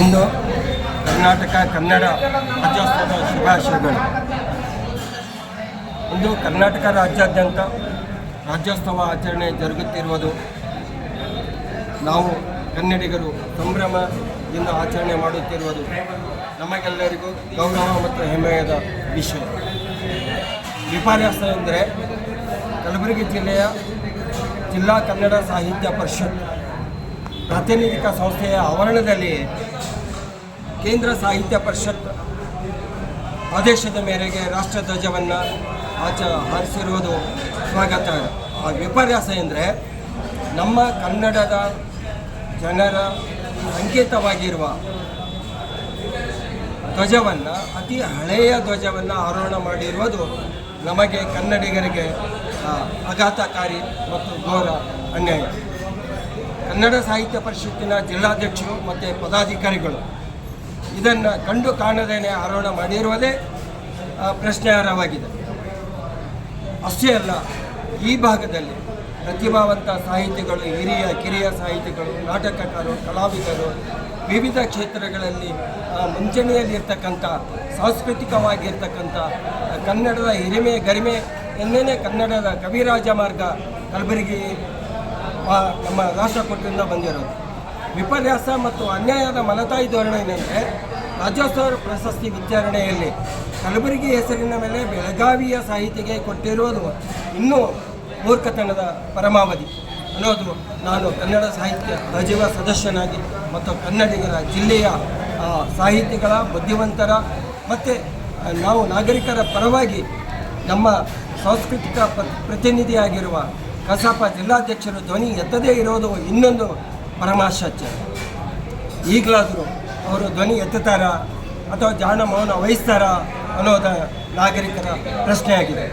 ಇಂದು ಕರ್ನಾಟಕ ಕನ್ನಡ ರಾಜ್ಯೋತ್ಸವದ ಶುಭಾಶಯಗಳು. ಇಂದು ಕರ್ನಾಟಕ ರಾಜ್ಯಾದ್ಯಂತ ರಾಜ್ಯೋತ್ಸವ ಆಚರಣೆ ಜರುಗುತ್ತಿರುವುದು. ನಾವು ಕನ್ನಡಿಗರು ಸಂಭ್ರಮದಿಂದ ಆಚರಣೆ ಮಾಡುತ್ತಿರುವುದು ನಮಗೆಲ್ಲರಿಗೂ ಗೌರವ ಮತ್ತು ಹೆಮ್ಮೆಯದ ವಿಷಯ. ವಿಪರ್ಯಾಸ ಎಂದರೆ ಕಲಬುರಗಿ ಜಿಲ್ಲೆಯ ಜಿಲ್ಲಾ ಕನ್ನಡ ಸಾಹಿತ್ಯ ಪರಿಷತ್ ಪ್ರಾತಿನಿಧಿಕ ಸಂಸ್ಥೆಯ ಆವರಣದಲ್ಲಿ ಕೇಂದ್ರ ಸಾಹಿತ್ಯ ಪರಿಷತ್ ಆದೇಶದ ಮೇರೆಗೆ ರಾಷ್ಟ್ರಧ್ವಜವನ್ನು ಆಚ ಹಾರಿಸಿರುವುದು ಸ್ವಾಗತ. ಆ ವಿಪರ್ಯಾಸ ಎಂದರೆ ನಮ್ಮ ಕನ್ನಡದ ಜನರ ಸಂಕೇತವಾಗಿರುವ ಧ್ವಜವನ್ನು, ಅತಿ ಹಳೆಯ ಧ್ವಜವನ್ನು ಆರೋಹಣ ಮಾಡಿರುವುದು ನಮಗೆ ಕನ್ನಡಿಗರಿಗೆ ಆಘಾತಕಾರಿ ಮತ್ತು ಘೋರ ಅನ್ಯಾಯ. ಕನ್ನಡ ಸಾಹಿತ್ಯ ಪರಿಷತ್ತಿನ ಜಿಲ್ಲಾಧ್ಯಕ್ಷರು ಮತ್ತು ಪದಾಧಿಕಾರಿಗಳು. ಇದನ್ನು ಕಂಡು ಕಾಣದೇನೆ ಆರೋಹಣ ಮಾಡಿರುವುದೇ ಪ್ರಶ್ನೆ ಪ್ರಶ್ನಾರ್ಹವಾಗಿದೆ ಅಷ್ಟೇ ಅಲ್ಲ, ಈ ಭಾಗದಲ್ಲಿ ಪ್ರತಿಭಾವಂತ ಸಾಹಿತಿಗಳು, ಹಿರಿಯ, ಕಿರಿಯ ಸಾಹಿತಿಗಳು, ನಾಟಕಕಾರರು, ಕಲಾವಿದರು ವಿವಿಧ ಕ್ಷೇತ್ರಗಳಲ್ಲಿ ಮುಂಚೂಣಿಯಲ್ಲಿರ್ತಕ್ಕಂಥ, ಸಾಂಸ್ಕೃತಿಕವಾಗಿರ್ತಕ್ಕಂಥ, ಕನ್ನಡದ ಹಿರಿಮೆ, ಗರಿಮೆ ಎಂದೇ ಕನ್ನಡದ ಕವಿರಾಜ ಮಾರ್ಗ ಕಲಬುರಗಿ ನಮ್ಮ ರಾಷ್ಟ್ರಕೂಟರಿಂದ ಬಂದಿರೋದು. ವಿಪರ್ಯಾಸ ಮತ್ತು ಅನ್ಯಾಯದ ಮಲತಾಯಿ ಧೋರಣೆ ಏನಂದರೆ ರಾಜ್ಯೋತ್ಸವ ಪ್ರಶಸ್ತಿ ವಿಚಾರಣೆಯಲ್ಲಿ ಕಲಬುರಗಿ ಹೆಸರಿನ ಮೇಲೆ ಬೆಳಗಾವಿಯ ಸಾಹಿತಿಗೆ ಕೊಟ್ಟಿರುವುದು ಇನ್ನೂ ಮೂರ್ಖತನದ ಪರಮಾವಧಿ. ಅನ್ನೋದು ನಾನು ಕನ್ನಡ ಸಾಹಿತ್ಯ ಸಜೀವ ಸದಸ್ಯನಾಗಿ ಮತ್ತು ಕನ್ನಡಿಗರ ಜಿಲ್ಲೆಯ ಸಾಹಿತಿಗಳ ಬುದ್ಧಿವಂತರ ಮತ್ತು ನಾವು ನಾಗರಿಕರ ಪರವಾಗಿ ನಮ್ಮ ಸಾಂಸ್ಕೃತಿಕ ಪ್ರ- ಪ್ರತಿನಿಧಿಯಾಗಿರುವ ಕಸಾಪ ಜಿಲ್ಲಾಧ್ಯಕ್ಷರು ಧ್ವನಿ ಎತ್ತದೇ ಇರೋದು ಇನ್ನೊಂದು ಪರಮಾಶ್ಚರ್ಯ ಈಗಲಾದರೂ ಅವರು ಧ್ವನಿ ಎತ್ತುತ್ತಾರಾ ಅಥವಾ ಜಾಣ ಮೌನ ವಹಿಸ್ತಾರಾ ಅನ್ನೋದ ನಾಗರಿಕರ ಪ್ರಶ್ನೆಯಾಗಿದೆ.